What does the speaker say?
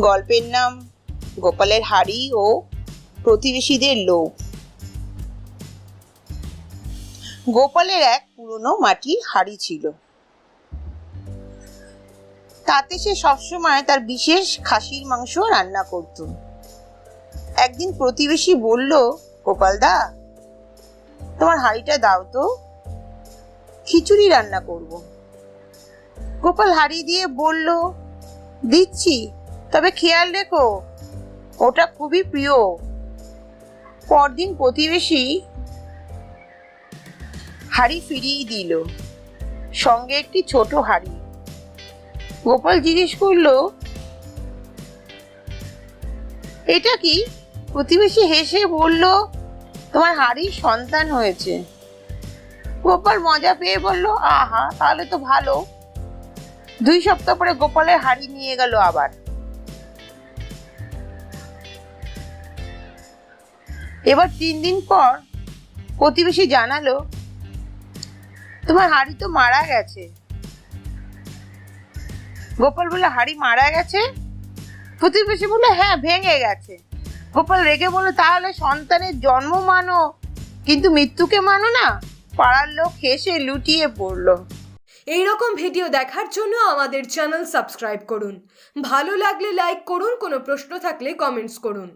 গল্পের নাম গোপালের হাড়ি ও প্রতিবেশীদের লোভ। গোপালের এক পুরনো মাটির হাড়ি ছিল। তাতে সে সবসময় তার বিশেষ খাসির মাংস রান্না করত। একদিন প্রতিবেশী বলল গোপালদা তোমার হাঁড়িটা দাও তো, খিচুড়ি রান্না করব। গোপাল হাঁড়ি দিয়ে বলল, দিচ্ছি। তবে খেয়াল রেখো, ওটা খুবই প্রিয়। পরদিন প্রতিবেশী হাড়ি ফিরিয়ে দিল, সঙ্গে একটি ছোট হাড়ি। গোপাল জিজ্ঞেস করল, এটা কি? প্রতিবেশী হেসে বলল, তোমার হাড়ির সন্তান হয়েছে। গোপাল মজা পেয়ে বলল, আহা, তাহলে তো ভালো। দুই সপ্তাহ পরে গোপালের হাড়ি নিয়ে গেল আবার। এবার তিন দিন পর প্রতিবেশী জানালো, তোমার হাড়ি তো মারা গেছে। গোপাল বলে হাড়ি মারা গেছে? প্রতিবেশী বলে হ্যাঁ ভেঙে গেছে। গোপাল রেগে বলল, তাহলে সন্তানের জন্ম মানো, কিন্তু মৃত্যুকে মানো না, পাড়ার লোক হেসে লুটিয়ে পড়ল। এই রকম ভিডিও দেখার জন্য আমাদের চ্যানেল সাবস্ক্রাইব করুন। ভালো লাগলে লাইক করুন, কোনো প্রশ্ন থাকলে কমেন্টস করুন।